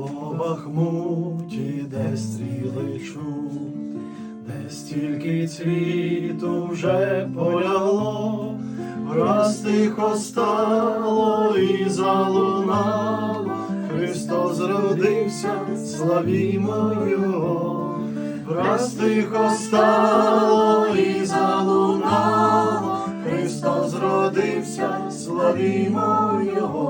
По Бахмуті, де стріли чути, де стільки цвіту вже полягло, враз тихо стало і залунало, Христос родився, славімо Його, враз тихо стало і залунало, Христос родився, славімо Його.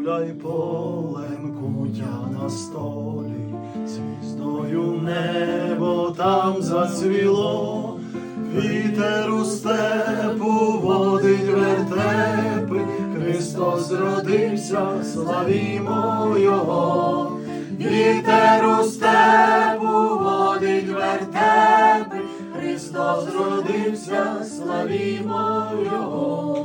Підгуляй полем кутя на столі, звіздою небо там зацвіло, вітер у степу водить вертепи, Христос родився, славімо Його, вітер у степу водить вертепи, Христос родився, славімо Його.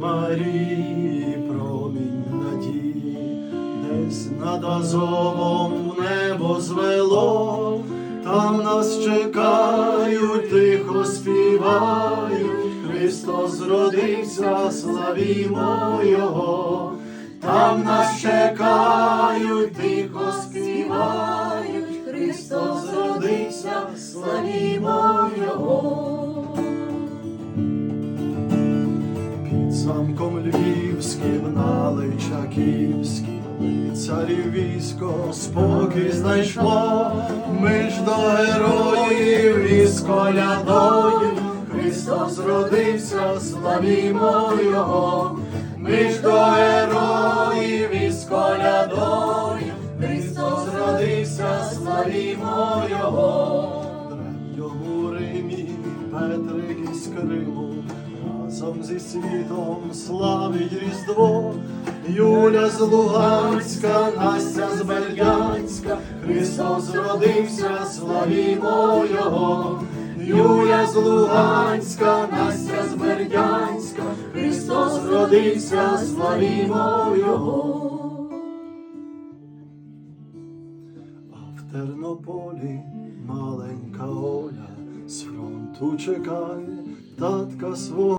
Марії промінь надії, десь над Азовом небо звело, там нас чекають, тихо співають, Христос родився, славімо Його, там нас чекають, тихо співають, Христос родився, славімо на Личаківській лицарів військо спокій знайшло, ми ж до героїв із колядою, Христос родився, славімо Його, ми ж до героїв із колядою, Христос родився, славімо Його. Древньому Римі Петрик із Криму. Разом зі світом славить Різдво, Юля з Луганська, Настя з Бердянська, Христос родився, славімо Його, Юля з Луганська, Настя з Бердянська, Христос родився, славімо Його. А в Тернополі маленька Оля з фронту чекає татка свого.